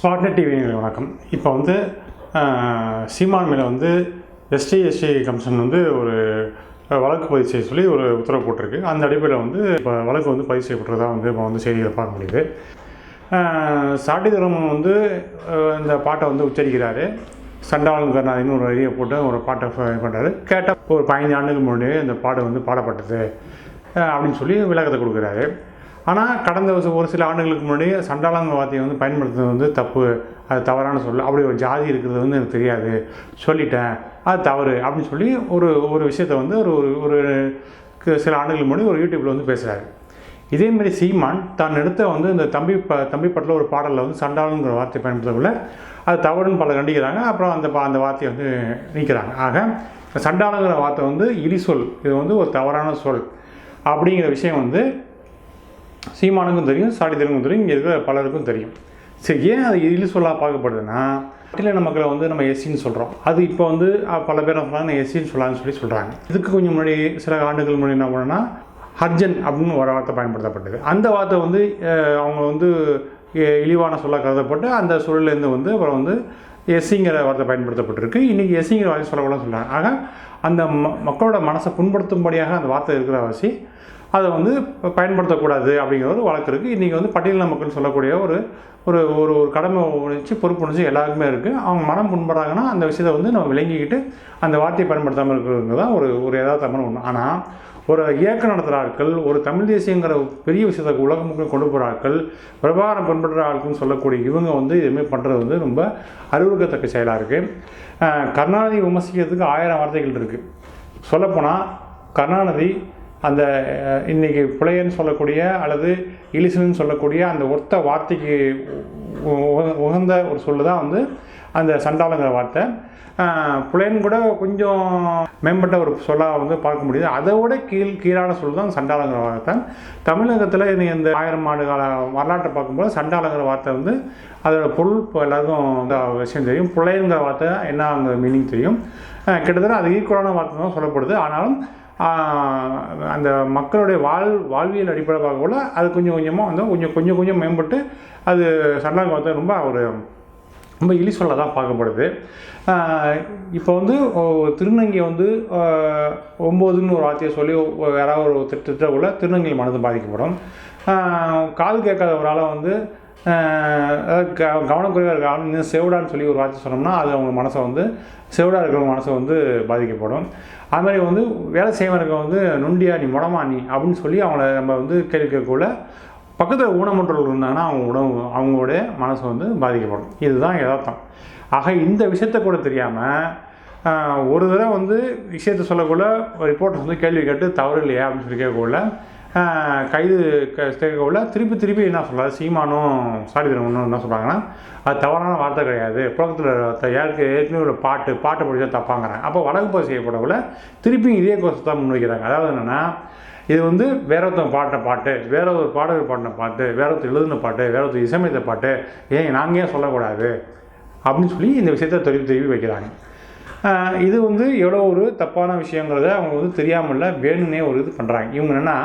ஸ்பாட்லெட் TV வணக்கம். இப்போ வந்து சீமான் மேலே வந்து எஸ்டி எஸ்டி கமிஷன் வந்து ஒரு வழக்கு பதிவு செய்ய சொல்லி ஒரு உத்தரவு போட்டிருக்கு. அந்த அடிப்படையில் வந்து இப்போ வழக்கு வந்து பதிவு செய்யப்பட்டுறதா வந்து இப்போ வந்து செய்திகளை பார்க்க முடியுது. சாட்டி தர்மன் வந்து இந்த பாட்டை வந்து உச்சரிக்கிறாரு. சண்டாளன் கருணாதின்னு ஒரு வரியை போட்டு ஒரு பாட்டை பண்ணுறாரு கேட்ட ஒரு பதினைந்து ஆண்டுக்கு முன்னாடியே இந்த பாட்டு வந்து பாடப்பட்டது. அப்படின்னு சொல்லி விளக்கத்தை கொடுக்குறாரு. ஆனால் கடந்த வருஷம் ஒரு சில ஆண்டுகளுக்கு முன்னாடி சண்டாளங்க வார்த்தையை வந்து பயன்படுத்துறது வந்து தப்பு. அது தவறான சொல் அப்படி ஒரு ஜாதி இருக்கிறது வந்து எனக்கு தெரியாது. சொல்லிட்டேன். அது தவறு அப்படின்னு சொல்லி ஒரு ஒரு விஷயத்தை வந்து ஒரு ஒரு ஒரு சில ஆண்டுகளுக்கு முன்னாடி ஒரு யூடியூப்பில் வந்து பேசுகிறாரு இதேமாரி சீமான் தான் எடுத்த வந்து இந்த தம்பி ப தம்பி பட்டில் ஒரு பாடலில் வந்து சண்டாளங்கிற வார்த்தை பயன்படுத்தக்குள்ள அது தவறுன்னு பல கண்டிக்கிறாங்க. அப்புறம் அந்த அந்த வார்த்தையை வந்து நீக்கிறாங்க. ஆக சண்டாளங்கிற வார்த்தை வந்து இடி சொல் இது வந்து ஒரு தவறான சொல். அப்படிங்கிற விஷயம் வந்து சீமானுக்கும் தெரியும் சாடிதலுக்கும் தெரியும் இங்கே இருக்கிற பலருக்கும் தெரியும். சரி ஏன் அது இழி சொல்லாக பார்க்கப்படுதுன்னா பட்டியலின மக்களை வந்து நம்ம எஸ்சின்னு சொல்கிறோம் அது இப்போ வந்து பல பேர் என்ன எஸ்சின்னு சொல்லலாம்னு சொல்லி சொல்கிறாங்க இதுக்கு கொஞ்சம் முன்னாடி சில ஆண்டுகள் முன்னாடி என்ன பண்ணோன்னா ஹர்ஜன் அப்படின்னு ஒரு வார்த்தை பயன்படுத்தப்பட்டது. அந்த வார்த்தை வந்து அவங்க வந்து இழிவான சொல்ல கருதப்பட்டு அந்த சூழலேருந்து வந்து அப்புறம் வந்து எஸ்சிங்கிற வார்த்தை பயன்படுத்தப்பட்டிருக்கு. இன்றைக்கி எஸ்சிங்கிற வார்த்தை சொல்லக்கூடாதுன்னு சொல்கிறாங்க ஆக அந்த ம மக்களோட மனசை புண்படுத்தும்படியாக அந்த வார்த்தை இருக்கிற வாசி அதை வந்து ப- பயன்படுத்தக்கூடாது அப்படிங்கிற ஒரு வழக்கு இருக்குது இன்றைக்கி வந்து பட்டியலின மக்கள் சொல்லக்கூடிய ஒரு ஒரு ஒரு ஒரு கடமை உணர்ச்சி பொறுப்புணர்ச்சி எல்லாருக்குமே இருக்குது அவங்க மனம் புண்படுறாங்கன்னா அந்த விஷயத்தை வந்து நம்ம விளங்கிக்கிட்டு அந்த வார்த்தையை பயன்படுத்தாமல் இருக்கிறது தான் ஒரு ஒரு யதார்த்தமான ஒன்று ஆனால் ஒரு இயக்கம் நடத்துகிற ஆட்கள் ஒரு தமிழ் தேசியங்கிற பெரிய விஷயத்தை உலகம் கொண்டு போகிற ஆட்கள் பிரபாகரம் பின்பற்ற ஆட்கள்னு சொல்லக்கூடிய இவங்க வந்து இதுமாரி பண்ணுறது வந்து ரொம்ப அறிவுறுக்கத்தக்க செயலாக இருக்குது கருணாநிதி விமர்சிக்கிறதுக்கு ஆயிரம் வார்த்தைகள் இருக்குது சொல்லப்போனால் கருணாநிதி அந்த இன்றைக்கி புலையன்னு சொல்லக்கூடிய அல்லது இலிசன்னு சொல்லக்கூடிய அந்த ஒத்த வார்த்தைக்கு உகந்த ஒரு சொல்லு தான் வந்து அந்த சண்டாளங்கிற வார்த்தை. புலையன் கூட கொஞ்சம் மேம்பட்ட ஒரு சொல்லாக வந்து பார்க்க முடியுது. அதை விட கீழ் கீழான சொல் தான் சண்டாளங்கிற வார்த்தை. தமிழகத்தில் இன்னைக்கு இந்த ஆயிரம் ஆண்டு கால வரலாற்றை பார்க்கும்போது சண்டாளங்கிற வார்த்தை வந்து அதோட பொருள் இப்போ எல்லாருக்கும் இந்த விஷயம் தெரியும். புலையங்கிற வார்த்தை என்ன அங்கே மீனிங் தெரியும்? கிட்டத்தட்ட அது ஈக்குவலான வார்த்தை தான் சொல்லப்படுது. ஆனாலும் அந்த மக்களுடைய வாழ் வாழ்வியல் அடிப்படை பார்க்கக்குள்ள அது கொஞ்சம் கொஞ்சமாக வந்து கொஞ்சம் கொஞ்சம் கொஞ்சம் மேம்பட்டு அது சண்டாங்க வந்து ரொம்ப ஒரு ரொம்ப இலி சொல்ல தான் பார்க்கப்படுது. இப்போ வந்து திருநங்கை வந்து ஒம்போதுன்னு ஒரு வார்த்தையை சொல்லி யாராவது ஒரு திட்டக்குள்ள திருநங்கை மனது பாதிக்கப்படும். காது கேட்காத ஒரு ஆளாக வந்து க- கவனக்குறைவாக இருக்க ஆள் செவிடான்னு சொல்லி ஒரு வார்த்தை சொன்னோம்னா அது அவங்க மனசை வந்து செவிடாக இருக்கிறவங்க மனசை வந்து பாதிக்கப்படும். அது மாதிரி வந்து வேலை செய்வனுக்கு வந்து நொண்டியா நீ முடமா நீ அப்படின்னு சொல்லி அவங்கள நம்ம வந்து கேள்வி கேட்கக்குள்ள பக்கத்தில் ஊனமுற்றவர்கள் இருந்தாங்கன்னா அவங்க உணவு அவங்களுடைய மனசு வந்து பாதிக்கப்படும். இதுதான் யதார்த்தம். ஆக இந்த விஷயத்த கூட தெரியாமல் ஒரு தடவை வந்து விஷயத்த சொல்லக்குள்ள ரிப்போர்ட்டர்ஸ் வந்து கேள்வி கேட்டு தவறு இல்லையா அப்படின்னு சொல்லி கேட்கக்குள்ள கைது க திருப்பி திருப்பி என்ன சொல்கிறாரு சீமானும் சாடிதரவனும் என்ன சொல்கிறாங்கன்னா அது தவறான வார்த்தை கிடையாது. புழக்கத்தில் யாருக்கு ஏற்கனவே ஒரு பாட்டு பாட்டு படித்தா தப்பாங்கிறாங்க. அப்போ வடக்கு பதிவு செய்யப்படக்குள்ள திருப்பி இதே கோஷத்தை தான் முன்வைக்கிறாங்க. அதாவது என்னென்னா இது வந்து வேற ஒருத்தன் பாடின பாட்டு வேற ஒரு பாடகர் பாடின பாட்டு வேற ஒருத்தர் எழுதின பாட்டு வேற ஒருத்தர் இசையமைத்த பாட்டு ஏன் நாங்கள் ஏன் சொல்லக்கூடாது? அப்படின்னு சொல்லி இந்த விஷயத்த திருப்பி திருப்பி வைக்கிறாங்க. இது வந்து எவ்வளோ ஒரு தப்பான விஷயங்கிறத அவங்க வந்து தெரியாமல் வேணும்னே ஒரு இது பண்ணுறாங்க இவங்க என்னென்னா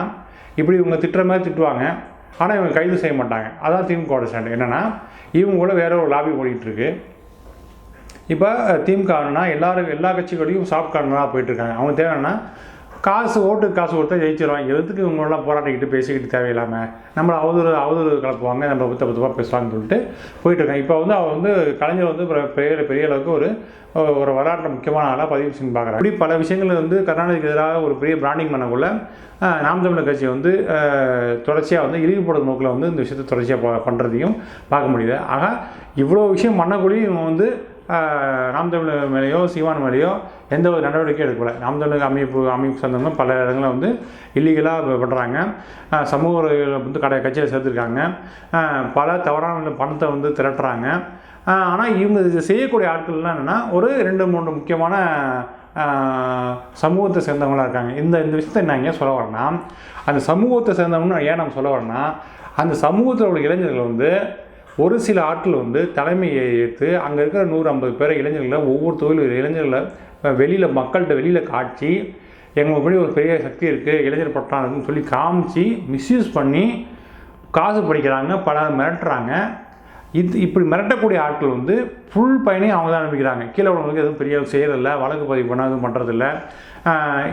இப்படி இவங்க திட்டுற மாதிரி திட்டுவாங்க. ஆனால் இவங்க கைது செய்ய மாட்டாங்க. அதான் திமுக ஸ்டாண்ட் என்னென்னா இவங்க கூட வேற ஒரு லாபி ஓடிட்டுருக்கு இப்போ திமுகனா எல்லாரும் எல்லா கட்சிகளையும் சாஃப்ட் கார்னராக போயிட்டுருக்காங்க அவங்க தேவைன்னா காசு ஓட்டு காசு கொடுத்தா ஜெயிச்சிருவாங்க எதுக்கு இவங்களெல்லாம் போராட்டிக்கிட்டு பேசிக்கிட்டு தேவையில்லாமல் நம்மளை அவதூறு அவதூறு கலப்புவாங்க. நம்ம புத்த புத்தமாக பேசுவாங்கன்னு சொல்லிட்டு போயிட்டுருக்காங்க. இப்போ வந்து அவர் வந்து கலைஞர் வந்து பெரிய பெரிய அளவுக்கு ஒரு ஒரு வரலாற்றில் முக்கியமான ஆளாக பதிவு செஞ்சு பார்க்குறாங்க இப்படி பல விஷயங்கள் வந்து கருணாநிதிக்கு எதிராக ஒரு பெரிய பிராண்டிங் பண்ணக்குள்ள நாம் தமிழர் கட்சி வந்து தொடர்ச்சியாக வந்து இழிவுபடுற நோக்கில் வந்து இந்த விஷயத்தை தொடர்ச்சியாக பண்ணுறதையும் பார்க்க முடியுது. ஆக இவ்வளோ விஷயம் பண்ணக்கூடிய இவங்க வந்து ராம்தமிழ் மேலேயோ சிவான் மேலேயோ எந்த ஒரு நடவடிக்கையும் எடுக்கல. ராம்தமிழ் அமைப்பு அமைப்பு சார்ந்தவங்க பல இடங்களில் வந்து இல்லீகலாக பண்ணுறாங்க சமூக வந்து கடை கட்சியில் சேர்த்துருக்காங்க. பல தவறான பணத்தை வந்து திரட்டுறாங்க. ஆனால் இவங்க செய்யக்கூடிய ஆட்கள்லாம் என்னென்னா ஒரு ரெண்டு மூணு முக்கியமான சமூகத்தை சேர்ந்தவங்களாக இருக்காங்க. இந்த இந்த விஷயத்தை நான் ஏன் சொல்ல வரேன்னா அந்த சமூகத்தை சேர்ந்தவங்கன்னு ஏன் நம்ம சொல்ல வரேன்னா அந்த சமூகத்தில் உள்ள இளைஞர்கள் வந்து ஒரு சில ஆட்கள் வந்து தலைமையை ஏற்று அங்கே இருக்கிற நூறு ஐம்பது பேரை இளைஞர்களை ஒவ்வொரு தொழில் இளைஞர்களை வெளியில் மக்கள்கிட்ட வெளியில் காட்சி எங்கள் முன்னாடி ஒரு பெரிய சக்தி இருக்குது இளைஞர் பட்டாளம் இருக்குன்னு சொல்லி காமிச்சு மிஸ்யூஸ் பண்ணி காசு படிக்கிறாங்க பல மிரட்டுறாங்க. இது இப்படி மிரட்டக்கூடிய ஆட்கள் வந்து ஃபுல் பயனையும் அவங்க தான் அனுப்பிக்கிறாங்க கீழே உள்ளவங்களுக்கு எதுவும் பெரிய செய்கிறதில்ல வழக்கு பதிவு பண்ண எதுவும் பண்ணுறதில்ல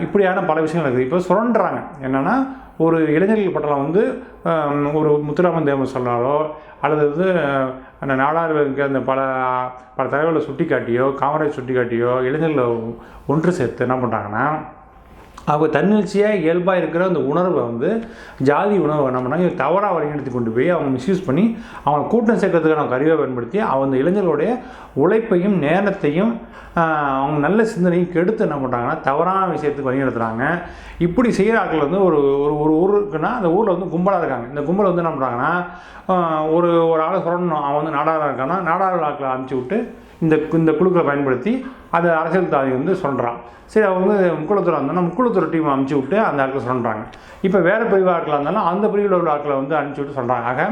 இப்படியான பல விஷயங்கள் இருக்குது. இப்போ சுரண்டுறாங்க. என்னென்னா ஒரு இளைஞர்கள் பட்டலாம் வந்து ஒரு முத்துராமன் தேவன் சொன்னாலோ அல்லது வந்து அந்த நாடாளுக்கு அந்த பல பல தலைவர்களை சுட்டி காட்டியோ காமராஜ் சுட்டி காட்டியோ இளைஞர்களை ஒன்று சேர்த்து என்ன பண்ணுறாங்கன்னா அவங்க தன்னிச்சையாக இயல்பாக இருக்கிற அந்த உணர்வை வந்து ஜாதி உணர்வை என்ன பண்ணாங்க தவறாக வழிநடத்தி கொண்டு போய் அவங்க மிஸ்யூஸ் பண்ணி அவங்க கூட்டம் சேர்க்கறதுக்கான கருவியை பயன்படுத்தி அந்த இளைஞர்களுடைய உழைப்பையும் நேரத்தையும் அவங்க நல்ல சிந்தனையும் கெடுத்து என்ன பண்ணுறாங்கன்னா தவறான விஷயத்துக்கு வழிநடத்துகிறாங்க இப்படி செய்கிற ஆட்கள் வந்து ஒரு ஒரு ஒரு ஊர் இருக்குன்னா அந்த ஊரில் வந்து கும்பலாக இருக்காங்க. இந்த கும்பல் வந்து என்ன பண்ணுறாங்கன்னா ஒரு ஒரு ஆளை சொல்லணும் அவன் வந்து நாடாள இருக்கான்னா நாடாள ஆட்களை அனுப்பிச்சி விட்டு இந்த இந்த குழுக்களை பயன்படுத்தி அதை அரசியல் தாதி வந்து சொல்கிறான் சரி அவங்க வந்து முக்குளத்தூர் இருந்தாலும் முக்குளத்தூர் டீம் அனுப்பிச்சி விட்டு அந்த ஆட்களை சொல்கிறாங்க இப்போ வேறு பிரிவு ஆட்களாக இருந்தாலும் அந்த பிரிவில் உள்ள ஆட்களை வந்து அனுப்பிச்சி விட்டு சொல்கிறாங்க ஆக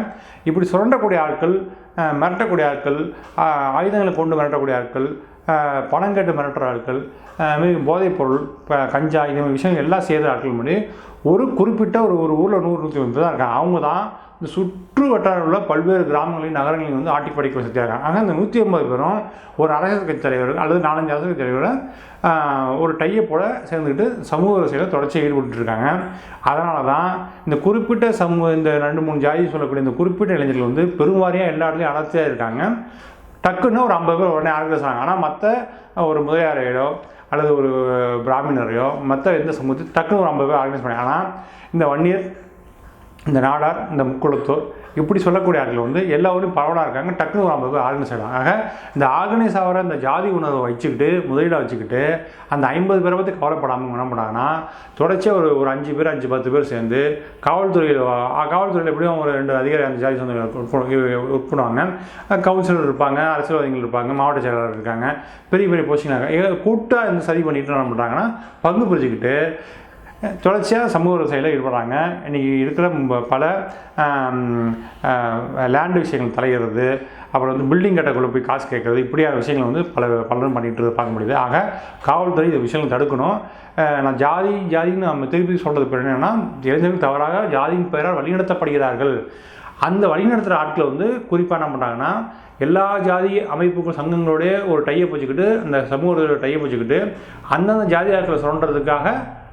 இப்படி சுரண்டக்கூடிய ஆட்கள் மிரட்டக்கூடிய ஆட்கள் ஆயுதங்களை கொண்டு மிரட்டக்கூடிய ஆட்கள் பணம் கேட்டு மிரட்டுற ஆட்கள் போதைப்பொருள் இப்போ கஞ்சா இந்த மாதிரி விஷயங்கள் எல்லாம் செய்கிற ஆட்கள் முன்னாடி ஒரு குறிப்பிட்ட ஒரு ஒரு ஊரில் நூறு நூற்றி ஒன்பது தான் இருக்காங்க. அவங்க தான் இந்த சுற்று வட்டாரம் உள்ள பல்வேறு கிராமங்களையும் நகரங்களையும் வந்து ஆட்டி படிக்க வச்சுருக்காங்க. ஆக இந்த நூற்றி ஐம்பது பேரும் ஒரு அரசியல் கட்சி தலைவர் அல்லது நாலஞ்சு அரசியல் கட்சி தலைவரை ஒரு டையை போல சேர்ந்துக்கிட்டு சமூக அரசியலில் தொடர்ச்சியாக ஈடுபட்டு இருக்காங்க. அதனால தான் இந்த குறிப்பிட்ட சமூக இந்த ரெண்டு மூணு ஜாதி சொல்லக்கூடிய இந்த குறிப்பிட்ட இளைஞர்கள் வந்து பெருவாரியாக எல்லா இடத்துலையும் அடர்த்தியாக இருக்காங்க. டக்குன்னு ஒரு ஐம்பது பேர் உடனே ஆர்கனைஸ் ஆனால் மற்ற ஒரு முதலியாரையோ அல்லது ஒரு பிராமணரையோ மற்ற எந்த சமூகத்தையும் டக்குன்னு ஒரு ஐம்பது பேர் ஆர்கனைஸ் பண்ணாங்க ஆனால் இந்த இயர் இந்த நாடார் இந்த முக்குளத்தூர் இப்படி சொல்லக்கூடிய ஆட்கள் வந்து எல்லாரும் பரவலாக இருக்காங்க. டக்குனு ஒரு ஐம்பது பேர் ஆர்கனைஸ் ஆகிடும் ஆக இந்த ஆர்கனைஸ் ஆகிற இந்த ஜாதி உணர்வை வச்சுக்கிட்டு முதலீடாக வச்சுக்கிட்டு அந்த ஐம்பது பேரை பற்றி கவலைப்படாமல் என்ன பண்ணாங்கன்னா தொடர்ச்சியாக ஒரு ஒரு அஞ்சு பேர் அஞ்சு பத்து பேர் சேர்ந்து காவல்துறையில் காவல்துறையில் எப்படியும் ஒரு ரெண்டு அதிகாரி அந்த ஜாதி சொந்த ஒர்க் பண்ணுவாங்க கவுன்சிலர் இருப்பாங்க அரசியல்வாதிகள் இருப்பாங்க மாவட்ட செயலாளர் இருக்காங்க. பெரிய பெரிய போஸ்டிங் கூட்டாக இந்த சரி பண்ணிட்டு என்ன பண்ணுறாங்கன்னா பங்கு பிரிச்சுக்கிட்டு தொடர்ச்சியாக சமூக விவசாயியில் ஈடுபடுறாங்க. இன்றைக்கி இருக்கிற பல லேண்டு விஷயங்கள் தலையிடுறது அப்புறம் வந்து பில்டிங் கட்டக்குள்ளே போய் காசு கேட்குறது இப்படியான விஷயங்கள் வந்து பல பலரும் பண்ணிகிட்டு பார்க்க முடியுது. ஆக காவல்துறை இந்த விஷயங்கள் தடுக்கணும். நான் ஜாதி ஜாதின்னு நம்ம திருப்பி சொல்கிறது பேர் என்னென்னா இளைஞர்கள் தவறாக ஜாதியின் பெயரால் வழிநடத்தப்படுகிறார்கள். அந்த வழிநடத்துகிற ஆட்களை வந்து குறிப்பாக என்ன பண்ணுறாங்கன்னா எல்லா ஜாதி அமைப்புகள் சங்கங்களோடைய ஒரு டையை வச்சுக்கிட்டு அந்த சமூகத்தோட டையை வச்சுக்கிட்டு அந்தந்த ஜாதி ஆட்களை சுரண்டுறதுக்காக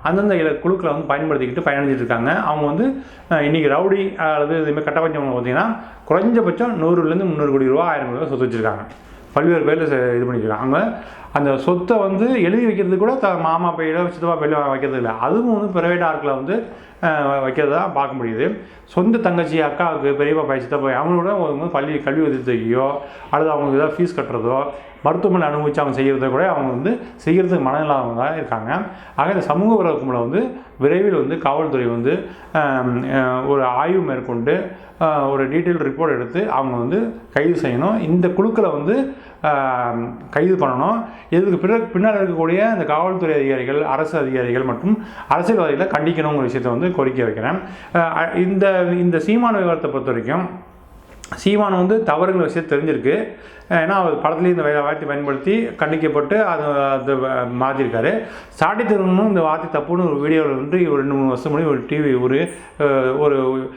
அந்தந்த குழுக்களை வந்து பயன்படுத்திக்கிட்டு பயணிச்சிட்டு இருக்காங்க. அவங்க வந்து இன்றைக்கி இன்னைக்கு ரவுடி அல்லது இதுமாதிரி கட்டப்பஞ்சம் பார்த்தீங்கன்னா குறைஞ்சபட்சம் நூறுலேருந்து முந்நூறு கோடி ரூபா ஆயிரம் கோடி ரூபா சொத்து வச்சுருக்காங்க. பல்வேறு பேரில் இது பண்ணியிருக்காங்க அவங்க அந்த சொத்தை வந்து எழுதி வைக்கிறது கூட த மாமா பையில சித்தப்பா பையில வைக்கிறது இல்லை. அதுவும் வந்து ப்ரைவேட் ஆட்களை வந்து அஹ், வைக்கிறதா பார்க்க முடியுது. சொந்த தங்கச்சி அக்காவுக்கு பெரியப்பா பையன் சித்தப்பா அவங்களோட வந்து பள்ளி கல்வி உதவித்தொகையோ அல்லது அவங்களுக்கு ஏதாவது ஃபீஸ் கட்டுறதோ மருத்துவமனை அனுபவிச்சு அவங்க செய்கிறத கூட அவங்க வந்து செய்கிறதுக்கு மனநிலாம தான் இருக்காங்க. ஆக இந்த சமூக விரோத வந்து விரைவில் வந்து காவல்துறை வந்து ஒரு ஆய்வு மேற்கொண்டு ஒரு டீட்டெயில் ரிப்போர்ட் எடுத்து அவங்க வந்து கைது செய்யணும். இந்த குழுக்களை வந்து கைது பண்ணணும். இதுக்கு பிற பின்னால் இருக்கக்கூடிய இந்த காவல்துறை அதிகாரிகள் அரசு அதிகாரிகள் மற்றும் அரசியல்வாதிகளை கண்டிக்கணுங்கிற விஷயத்தை வந்து கோரிக்கை வைக்கிறேன். இந்த இந்த சீமான விவரத்தை பொறுத்த வரைக்கும் சீமான் வந்து தவறுங்கிற விஷயம் தெரிஞ்சிருக்கு. ஏன்னா அவர் படத்துலேயும் இந்த வார்த்தையை வார்த்தை பயன்படுத்தி கண்டிக்கப்பட்டு அதை அதை மாற்றிருக்காரு சாட்டி இந்த வார்த்தை தப்புன்னு ஒரு வீடியோவில் வந்து ஒரு ரெண்டு மூணு வருஷம் முன்னாடி ஒரு டிவி ஒரு ஒரு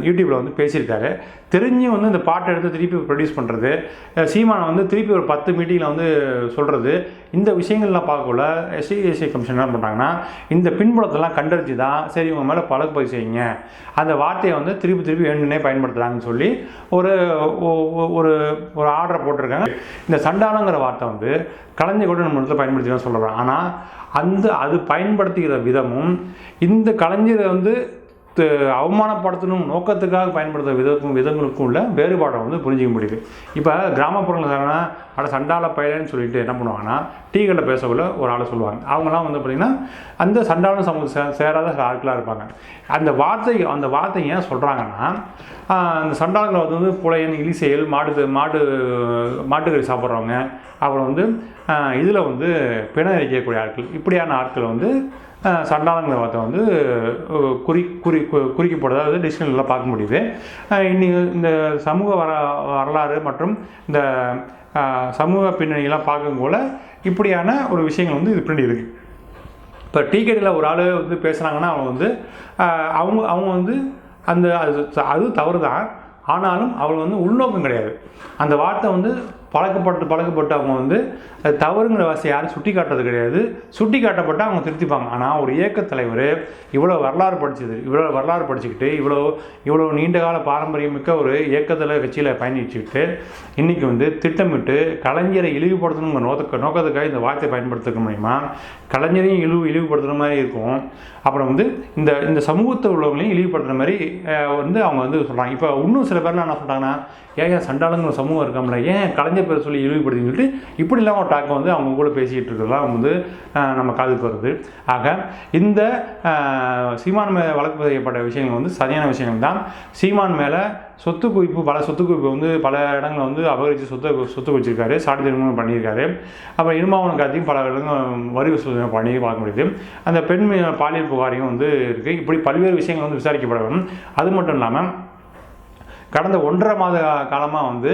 யூடியூப்பில் வந்து பேசியிருக்காரு. தெரிஞ்சு வந்து இந்த பாட்டை எடுத்து திருப்பி ப்ரொடியூஸ் பண்ணுறது சீமானை வந்து திருப்பி ஒரு பத்து மீட்டிங்கில் வந்து சொல்கிறது இந்த விஷயங்கள்லாம் பார்க்கல எஸ்சி கமிஷன் என்ன பண்ணுறாங்கன்னா இந்த பின்புலத்தெல்லாம் கண்டறிஞ்சு தான் சரி உங்கள் மேலே பழகு பதிவு செய்யுங்க. அந்த வார்த்தையை வந்து திருப்பி திருப்பி வேணுன்னே பயன்படுத்துகிறாங்கன்னு சொல்லி ஒரு ஒ- ஒ- ஒரு ஒரு ஆர்டர் போட்டிருக்காங்க. இந்த சண்டாளங்கிற வார்த்தை வந்து கலைஞர் கூட நம்ம இடத்துல பயன்படுத்தி சொல்கிறோம் ஆனால் அந்த அது பயன்படுத்துகிற விதமும் இந்த கலைஞரை வந்து அவமானப்படுத்தணும் நோக்கத்துக்காக பயன்படுத்துகிற விதக்கும் விதங்களுக்கும் உள்ள வேறுபாடை வந்து புரிஞ்சிக்க முடியுது. இப்போ கிராமப்புறங்கள் அட சண்டால பயலன்னு சொல்லிட்டு என்ன பண்ணுவாங்கன்னா டீ கடையில் பேசக்குள்ள ஒரு ஆளை சொல்லுவாங்க. அவங்களாம் வந்து பார்த்திங்கன்னா அந்த சண்டாள சமூக சே சேராத ஆட்களாக இருப்பாங்க. அந்த வார்த்தை அந்த வார்த்தை ஏன் சொல்கிறாங்கன்னா அந்த சண்டாளங்களை வந்து புலையன் இலிசையல் மாடு மாடு மாட்டுக்கறி சாப்பிட்றவங்க அப்புறம் வந்து இதில் வந்து பிணை வைக்கக்கூடிய ஆட்கள் இப்படியான ஆட்கள் வந்து அஹ், சண்டாளங்கிற வார்த்தை வந்து குறி குறி கு- குறிக்கப்படுது அதாவது டிக்ஷனரியில் பார்க்க முடியுது. இன்னி இன்னைக்கு இந்த சமூக வர வரலாறு மற்றும் இந்த சமூக பின்னணியெல்லாம் பார்க்கும்போல இப்படியான ஒரு விஷயங்கள் வந்து இது பின்னாடி இருக்குது இப்போ டீக்கெட்டில் ஒரு ஆள் வந்து பேசுகிறாங்கன்னா அவங்க வந்து அவங்க அவங்க வந்து அந்த அது அது தவறு தான் ஆனாலும் அவள் வந்து உள்நோக்கம் கிடையாது. அந்த வார்த்தை வந்து பழக்கப்பட்டு பழக்கப்பட்டு அவங்க வந்து அது தவறுங்கிற வாசியை யாரும் சுட்டி காட்டுறது கிடையாது. சுட்டி காட்டப்பட்டு அவங்க திருத்திப்பாங்க. ஆனால் ஒரு இயக்கத் தலைவர் இவ்வளோ வரலாறு படிச்சது இவ்வளோ வரலாறு படிச்சுக்கிட்டு இவ்வளோ இவ்வளோ நீண்ட கால பாரம்பரியமிக்க ஒரு இயக்கத்தில் கட்சியில் பயணிச்சுக்கிட்டு இன்றைக்கி வந்து திட்டமிட்டு கலைஞரை இழிவுபடுத்தணுங்கிற நோக்க நோக்கத்துக்காக இந்த வார்த்தையை பயன்படுத்துக்க முடியுமா கலைஞரையும் இழிவு இழிவுபடுத்துகிற மாதிரி இருக்கும். அப்புறம் வந்து இந்த இந்த சமூகத்தில் உள்ளவங்களையும் இழிவுபடுத்துகிற மாதிரி வந்து அவங்க வந்து சொல்கிறாங்க இப்போ இன்னும் சில பேர்லாம் என்ன சொல்கிறாங்கன்னா ஏன் சண்டாளங்கிற சமூகம் இருக்காமல ஏன் கலைஞர் பேர் சொல்லி இழிவுபடுத்தின்னு சொல்லிட்டு இப்படிலாம் ஒரு டாக்கை வந்து அவங்க கூட பேசிக்கிட்டு இருக்கிறதெல்லாம் வந்து நம்ம காதுக்கு வருது. ஆக இந்த சீமான் மேலே வழக்கு செய்யப்பட்ட விஷயங்கள் வந்து சரியான விஷயங்கள் தான். சீமான் மேலே சொத்து குவிப்பு பல சொத்து குவிப்பு வந்து பல இடங்களில் வந்து அபகரித்து சொத்து சொத்து குவிச்சிருக்காரு. சாட்டு திருமணம் பண்ணியிருக்காரு. அப்புறம் இருமாவன காத்தியும் பல இடங்கள் வரி வசூல் பண்ணி பார்க்க முடியுது. அந்த பெண் பாலியல் புகாரையும் வந்து இருக்குது இப்படி பல்வேறு விஷயங்கள் வந்து விசாரிக்கப்பட வேண்டும் அது மட்டும் இல்லாமல் கடந்த ஒன்றரை மாத காலமாக வந்து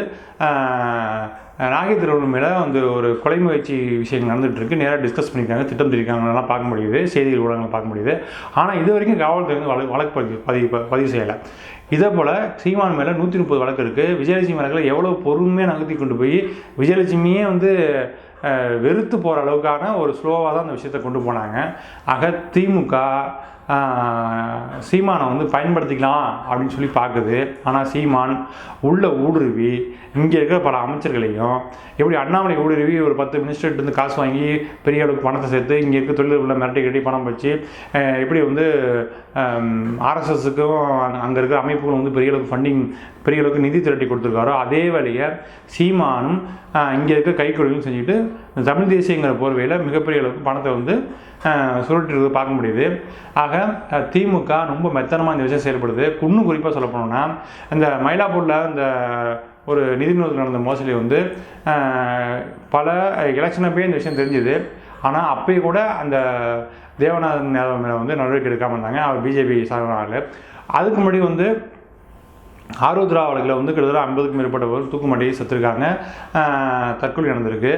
நாகை திருவள்ளுவர் மேலே வந்து ஒரு கொலை முயற்சி விஷயங்கள் நடந்துகிட்ருக்கு நேராக டிஸ்கஸ் பண்ணியிருக்காங்க திட்டம் தெரிவிக்காங்கலாம் பார்க்க முடியுது செய்திகள் ஊடகங்களை பார்க்க முடியுது. ஆனால் இது வரைக்கும் காவல்துறை வந்து வழக்கு வழக்கு பதிவு பதிவு பதிவு செய்யலை. இதே போல் சீமான் மேலே நூற்றி முப்பது வழக்கு இருக்குது விஜயலட்சுமி வழக்கில் எவ்வளோ பொறுமையாக நகர்த்தி கொண்டு போய் விஜயலட்சுமியே வந்து வெறுத்து போகிற அளவுக்கான ஒரு ஸ்லோவாக தான் அந்த விஷயத்தை கொண்டு போனாங்க. ஆக திமுக சீமானை வந்து பயன்படுத்திக்கலாம் அப்படின்னு சொல்லி பார்க்குது. ஆனால் சீமான் உள்ள ஊடுருவி இங்கே இருக்கிற பல அமைச்சர்களையும் எப்படி அண்ணாமலை ஊடுருவி ஒரு பத்து மினிஸ்டர்கிட்ட இருந்து காசு வாங்கி பெரிய அளவுக்கு பணத்தை சேர்த்து இங்கே இருக்க தொழில் மிரட்டி கட்டி பணம் வச்சு எப்படி வந்து ஆர்எஸ்எஸுக்கும் அங்கே இருக்கிற அமைப்புகள் வந்து பெரிய அளவுக்கு ஃபண்டிங் பெரிய அளவுக்கு நிதி திரட்டி கொடுத்துருக்காரோ அதே வேலையை சீமானும் இங்கே இருக்க கைக்கொழிலும் செஞ்சுட்டு தமிழ் தேசியங்கிற போர்வையில் மிகப்பெரிய அளவுக்கு பணத்தை வந்து சுருட்டுறது பார்க்க முடியுது. ஆக திமுக ரொம்ப மெத்தனமாக இந்த விஷயம் செயல்படுது. இன்னும் குறிப்பாக சொல்ல போனோம்னா இந்த மயிலாப்பூரில் இந்த ஒரு நிதி நிறுவனத்தில் நடந்த மோசடி வந்து பல எலெக்ஷனப்பே இந்த விஷயம் தெரிஞ்சுது. ஆனால் அப்பயே கூட அந்த தேவநாதன் யாதவ் மேலே வந்து நடவடிக்கை எடுக்காமல் இருந்தாங்க. அவர் பிஜேபி சார்பாக அதுக்கு முன்னாடி வந்து ஆரோத்ரா வழக்கில் வந்து கிட்டத்தட்ட ஐம்பதுக்கும் மேற்பட்டவர் தூக்குமாட்டி செத்துருக்காங்க. தற்கொலை நடந்திருக்கு.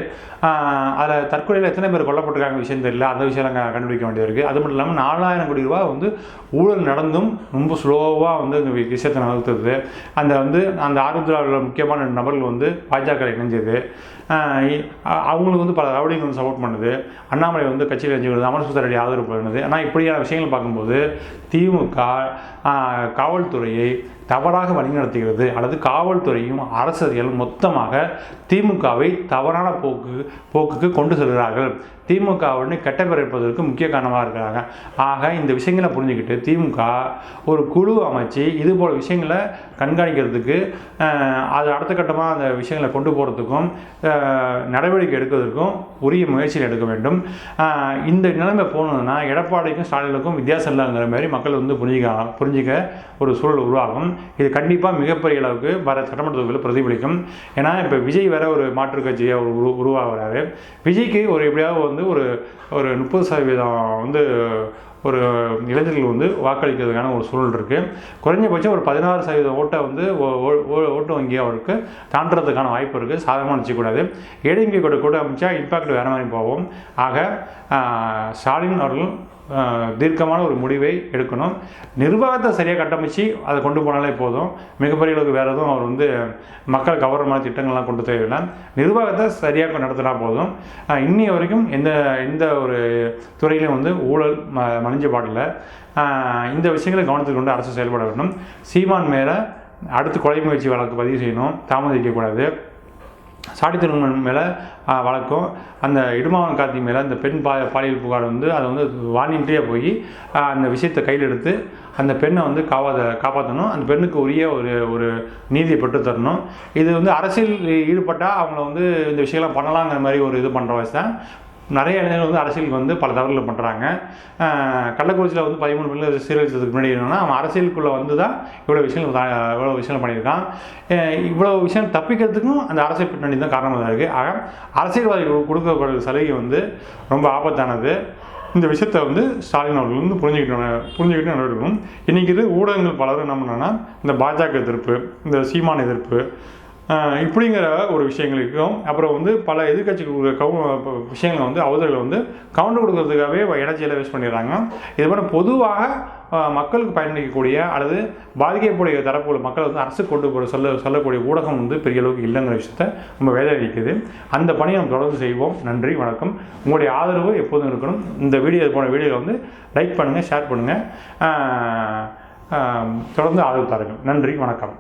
அதில் தற்கொலையில் எத்தனை பேர் கொல்லப்பட்டிருக்காங்க விஷயம் தெரியல. அந்த விஷயம் நாங்கள் கண்டுபிடிக்க வேண்டியது இருக்குது அது மட்டும் இல்லாமல் நாலாயிரம் கோடி ரூபா வந்து ஊழல் நடந்தும் ரொம்ப ஸ்லோவாக வந்து இந்த விஷயத்தை நடத்துறது அந்த வந்து அந்த ஆரோத்ராவில் முக்கியமான நபர்கள் வந்து பாஜக இணைஞ்சது. அவங்களுக்கு வந்து பல ரவுடிங்க வந்து சப்போர்ட் பண்ணுது. அண்ணாமலை வந்து கட்சியில் இணைஞ்சு அமர்சுத்தர் ரெடி ஆதரவு பண்ணுது. ஆனால் இப்படியான விஷயங்கள் பார்க்கும்போது திமுக காவல்துறையை தவறாக வழிநடத்துகிறது அல்லது காவல்துறையும் அரசியல் மொத்தமாக திமுகவை தவறான போக்கு போக்குக்கு கொண்டு செல்கிறார்கள். திமுகவுடன் கெட்ட இருப்பதற்கு முக்கிய காரணமாக இருக்கிறாங்க. ஆக இந்த விஷயங்களை புரிஞ்சுக்கிட்டு திமுக ஒரு குழு அமைச்சு இது போல் விஷயங்களை கண்காணிக்கிறதுக்கு அது அடுத்த கட்டமாக அந்த விஷயங்களை கொண்டு போகிறதுக்கும் நடவடிக்கை எடுக்கிறதுக்கும் உரிய முயற்சிகள் எடுக்க வேண்டும். இந்த நிலைமை போகணுன்னா எடப்பாடிக்கும் ஸ்டாலினுக்கும் வித்தியாசம் இல்லைங்கிற மாதிரி மக்கள் வந்து புரிஞ்சிக்க புரிஞ்சிக்க ஒரு சூழல் உருவாகும். இது கண்டிப்பாக மிகப்பெரிய அளவுக்கு வர சட்டமன்ற தொகுதியில் பிரதிபலிக்கும். ஏன்னா இப்போ விஜய் வேற ஒரு மாற்றுக் கட்சியை அவர் உரு உருவாகிறாரு விஜய்க்கு ஒரு எப்படியாவது வந்து ஒரு ஒரு முப்பது சதவீதம் வந்து ஒரு இளைஞர்கள் வந்து வாக்களிக்கிறதுக்கான ஒரு சூழல் இருக்குது குறைஞ்சபட்சம் ஒரு பதினாறு சதவீத ஓட்டை வந்து ஓ- ஓ- ஓ- ஓட்டு வங்கி அவருக்கு தாண்டுறதுக்கான வாய்ப்பு இருக்குது சாதகமாக நினச்சிக்கூடாது ஏடிஎம்கே கூட கூட அமைச்சா இம்பாக்ட் வேறு மாதிரி போகும். ஆக ஸ்டாலின் அவர்கள் தீர்க்கமான ஒரு முடிவை எடுக்கணும். நிர்வாகத்தை சரியாக கட்டமைச்சு அதை கொண்டு போனாலே போதும். மிகப்பெரிய அளவுக்கு வேறு எதுவும் அவர் வந்து மக்கள் கவர்ற திட்டங்கள்லாம் கொண்டு தேவையில்லை. நிர்வாகத்தை சரியாக நடத்தினா போதும். இன்னி வரைக்கும் எந்த எந்த ஒரு துறையிலையும் வந்து ஊழல் ம மணிஞ்ச பாடல. இந்த விஷயங்களை கவனத்தில் கொண்டு அரசு செயல்பட வேண்டும். சீமான் மேலே அடுத்து கொலை முயற்சி வழக்கு பதிவு செய்யணும். தாமதிக்கக்கூடாது சாடி திருமணம் மேலே வழக்கம். அந்த இடுமாவன் கார்த்தி மேலே அந்த பெண் பா பாலியல் புகார் வந்து அதை வந்து வாலண்டியாக போய் அந்த விஷயத்தை கையில் எடுத்து அந்த பெண்ணை வந்து காவாத காப்பாற்றணும் அந்த பெண்ணுக்கு உரிய ஒரு ஒரு நீதியை பெற்று தரணும் இது வந்து அரசியல் ஈடுபட்டால் அவங்கள வந்து இந்த விஷயம்லாம் பண்ணலாங்கிற மாதிரி ஒரு இது பண்ணுற வயசு தான் நிறைய இளைஞர்கள் வந்து அரசியலுக்கு வந்து பல தவறுகளை பண்ணுறாங்க கள்ளக்குறிச்சியில் வந்து பதிமூணு பேர் சீரழிச்சதுக்கு முன்னாடி என்னன்னா அவன் அரசியலுக்குள்ளே வந்து தான் இவ்வளோ விஷயங்கள் இவ்வளோ விஷயங்கள் பண்ணியிருக்கான். இவ்வளோ விஷயம் தப்பிக்கிறதுக்கும் அந்த அரசியல் பின்னணி தான் காரணமாக இருக்குது ஆக அரசியல்வாதிகள் கொடுக்கப்படுற சலுகை வந்து ரொம்ப ஆபத்தானது. இந்த விஷயத்தை வந்து ஸ்டாலின் அவர்கள் வந்து புரிஞ்சுக்கிட்டு புரிஞ்சுக்கிட்டு நடவடிக்கணும் இன்றைக்கி இது ஊடகங்கள் பலரும் என்ன பண்ணோன்னா இந்த பாஜக எதிர்ப்பு இந்த சீமான் எதிர்ப்பு இப்படிங்கிற ஒரு விஷயங்களுக்கும் அப்புறம் வந்து பல எதிர்கட்சி கவு விஷயங்களை வந்து அவதர்களை வந்து கவுண்டர் கொடுக்கறதுக்காகவே எனர்ஜியில் வேஸ்ட் பண்ணிடுறாங்க. இது மாதிரி பொதுவாக மக்களுக்கு பயனளிக்கக்கூடிய அல்லது பாதிக்கக்கூடிய தரப்புள்ள மக்கள் வந்து அரசு கொண்டு போகிற சொல்ல சொல்லக்கூடிய ஊடகம் வந்து பெரிய அளவுக்கு இல்லைங்கிற விஷயத்த நம்ம வேதனைக்குது. அந்த பணியை நம்ம தொடர்ந்து செய்வோம். நன்றி வணக்கம். உங்களுடைய ஆதரவு எப்போதும் இருக்கணும். இந்த வீடியோ போன வீடியோவில் வந்து லைக் பண்ணுங்கள் ஷேர் பண்ணுங்கள் தொடர்ந்து ஆதரவு தாருங்கள். நன்றி வணக்கம்.